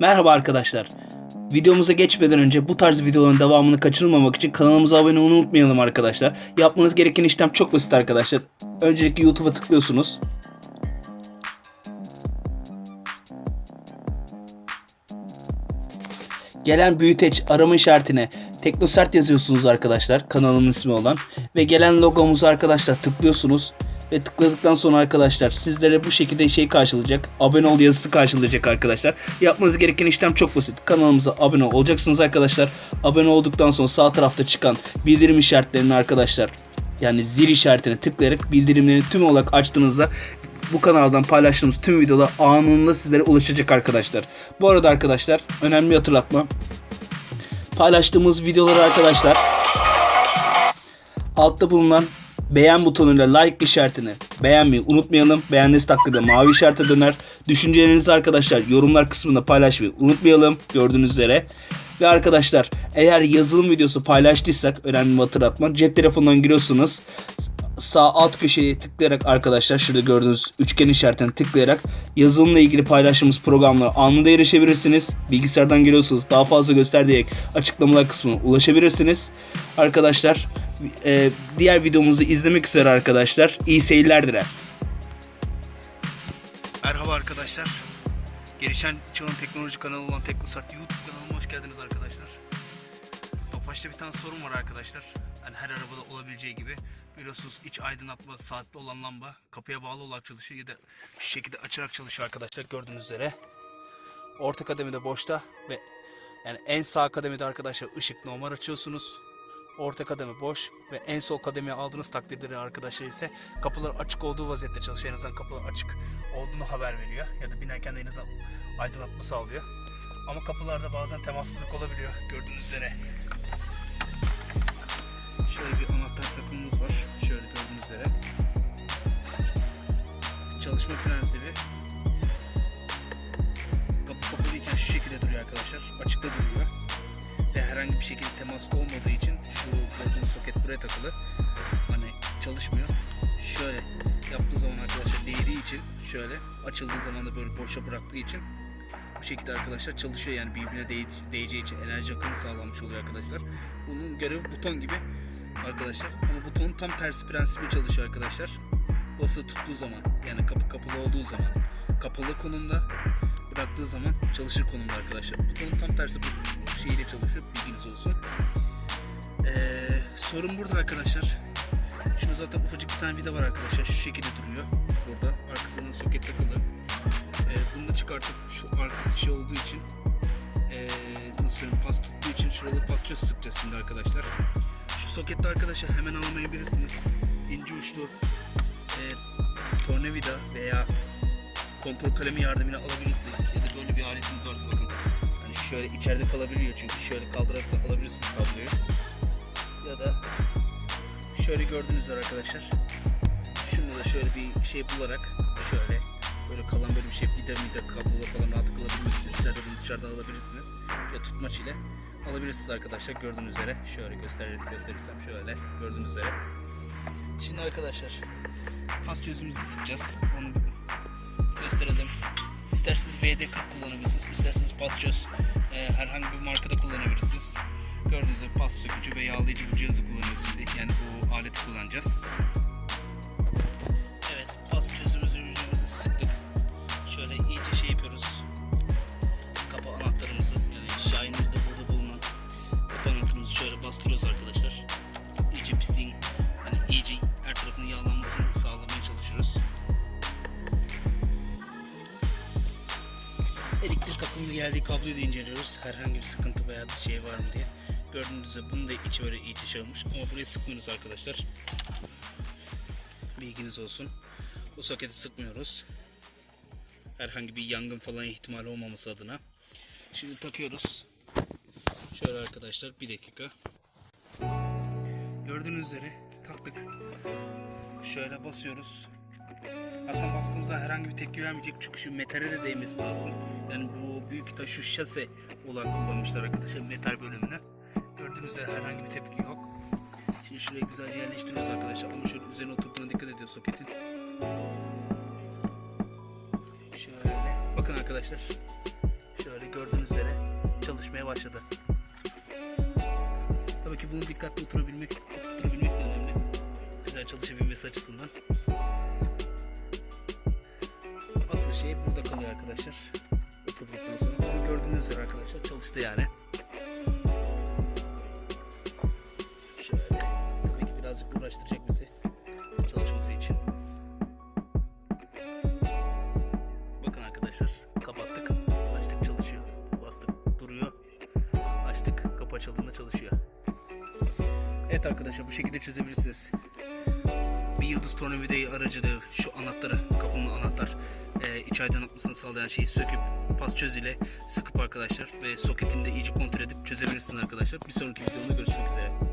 Merhaba arkadaşlar. Videomuza geçmeden önce bu tarz videoların devamını kaçırmamak için kanalımıza abone olmayı unutmayalım arkadaşlar. Yapmanız gereken işlem çok basit arkadaşlar. Öncelikle YouTube'a tıklıyorsunuz. Gelen büyüteç arama işaretine Teknosert yazıyorsunuz arkadaşlar kanalımın ismi olan ve gelen logomuzu arkadaşlar tıklıyorsunuz ve tıkladıktan sonra arkadaşlar sizlere bu şekilde şey karşılayacak. Abone ol yazısı karşılayacak arkadaşlar. Yapmanız gereken işlem çok basit. Kanalımıza abone olacaksınız arkadaşlar. Abone olduktan sonra sağ tarafta çıkan bildirim işaretlerini arkadaşlar yani zil işaretine tıklayarak bildirimlerini tüm olarak açtığınızda bu kanaldan paylaştığımız tüm videolar anında sizlere ulaşacak arkadaşlar. Bu arada arkadaşlar önemli hatırlatma. Paylaştığımız videoları arkadaşlar altta bulunan beğen butonuyla like işaretini beğenmeyi unutmayalım. Beğendiğiniz takdirde mavi işarete döner. Düşüncelerinizi arkadaşlar yorumlar kısmında paylaşmayı unutmayalım. Gördüğünüz üzere. Ve arkadaşlar eğer yazılım videosu paylaştıysak önemli bir hatırlatma. Cep telefonundan giriyorsunuz. Sağ alt köşeye tıklayarak arkadaşlar şurada gördüğünüz üçgen işaretine tıklayarak yazılımla ilgili paylaştığımız programlara anında erişebilirsiniz. Bilgisayardan giriyorsunuz daha fazla göster diyerek açıklamalar kısmına ulaşabilirsiniz. Arkadaşlar e, diğer videomuzu izlemek üzere arkadaşlar. İyi seyirler diler. Merhaba arkadaşlar. Gelişen çağın teknoloji kanalı olan Teknosart YouTube kanalıma hoş geldiniz arkadaşlar. Tofaş'ta bir tane sorun var arkadaşlar. Hani her arabada olabileceği gibi biliyorsunuz iç aydınlatma saatli olan lamba kapıya bağlı olarak çalışıyor ya da şu şekilde açarak çalışıyor arkadaşlar gördüğünüz üzere. Orta kademede boşta ve yani en sağ kademede arkadaşlar ışık normal açıyorsunuz. Orta kademe boş ve en sol kademeye aldığınız takdirde de arkadaşlar ise kapılar açık olduğu vaziyette çalışıyor. En azından kapılar açık olduğunu haber veriyor. Ya da binerken de en azından aydınlatma sağlıyor. Ama kapılarda bazen temassızlık olabiliyor gördüğünüz üzere. Temas olmadığı için şu gördüğünüz soket buraya takılı. Hani çalışmıyor. Şöyle yaptığı zaman arkadaşlar değdiği için şöyle açıldığı zaman da böyle boşa bıraktığı için bu şekilde arkadaşlar çalışıyor yani birbirine değ değeceği için enerji akımı sağlanmış oluyor arkadaşlar. Bunun görevi buton gibi arkadaşlar. Ama butonun tam tersi prensibi çalışıyor arkadaşlar. Bası tuttuğu zaman yani kapı kapalı olduğu zaman kapalı konumda bıraktığı zaman çalışır konumda arkadaşlar. Butonun tam tersi bu şeyle çalışıyor. Bilginiz olsun. Ee, sorun burada arkadaşlar. Şunu zaten ufacık bir tane vida var arkadaşlar. Şu şekilde duruyor. Burada. Arkasından soket takılı. Ee, bunu da çıkartıp şu arkası şey olduğu için ee, nasıl söyleyeyim pas tuttuğu için şuralı pas çöz sıkacağız şimdi arkadaşlar. Şu sokette arkadaşlar hemen alamayabilirsiniz. İnce uçlu e, tornavida veya kontrol kalemi yardımıyla alabilirsiniz. Ya da böyle bir aletiniz varsa şöyle içeride kalabiliyor çünkü şöyle kaldırarak da alabilirsiniz kabloyu. Ya da şöyle gördüğünüz üzere arkadaşlar. Şunu da şöyle bir şey bularak şöyle böyle kalan böyle bir şey vida vida kablola falan rahat kalabilmek için sizler de bunu dışarıdan alabilirsiniz. Ya tutmaç ile alabilirsiniz arkadaşlar gördüğünüz üzere. Şöyle göster gösterirsem şöyle gördüğünüz üzere. Şimdi arkadaşlar pas çözümümüzü sıkacağız. Onu gösterelim. İsterseniz VD40 kullanabilirsiniz, isterseniz pas çöz e, herhangi bir markada kullanabilirsiniz. Gördüğünüz gibi pas sökücü ve yağlayıcı bir cihazı kullanıyoruz şimdi. Yani bu aleti kullanacağız. Evet, pas çözümümüzü Akımı geldiği kabloyu da inceliyoruz. Herhangi bir sıkıntı veya bir şey var mı diye. Gördüğünüz gibi bunun da içi böyle iyice şey olmuş. Ama burayı sıkmıyoruz arkadaşlar. Bilginiz olsun. Bu soketi sıkmıyoruz. Herhangi bir yangın falan ihtimali olmaması adına. Şimdi takıyoruz. Şöyle arkadaşlar bir dakika. Gördüğünüz üzere taktık. Şöyle basıyoruz. Hatta bastığımızda herhangi bir tepki vermeyecek çünkü şu metale de değmesi lazım. Yani bu büyük taş şu şase olarak kullanmışlar arkadaşlar metal bölümünü. Gördüğünüz üzere herhangi bir tepki yok. Şimdi şuraya güzelce yerleştiriyoruz arkadaşlar. Ama şöyle üzerine oturduğuna dikkat ediyor soketin. Şöyle. Bakın arkadaşlar. Şöyle gördüğünüz üzere çalışmaya başladı. Tabii ki bunu dikkatli oturabilmek, oturtabilmek de önemli. Güzel çalışabilmesi açısından. Şey burada kalıyor arkadaşlar. Oturduktan sonra. Bunu gördüğünüz üzere arkadaşlar çalıştı yani. Şöyle. Tabii ki birazcık uğraştıracak bizi çalışması için. Bakın arkadaşlar kapattık. Açtık çalışıyor. Bastık duruyor. Açtık kapı çalışıyor. Evet arkadaşlar bu şekilde çözebilirsiniz. Yıldız tornavida aracılığı şu anahtarı kapının anahtar e, iç aydınlatmasını sağlayan şeyi söküp pas çöz ile sıkıp arkadaşlar ve soketini de iyice kontrol edip çözebilirsiniz arkadaşlar. Bir sonraki videomda görüşmek üzere.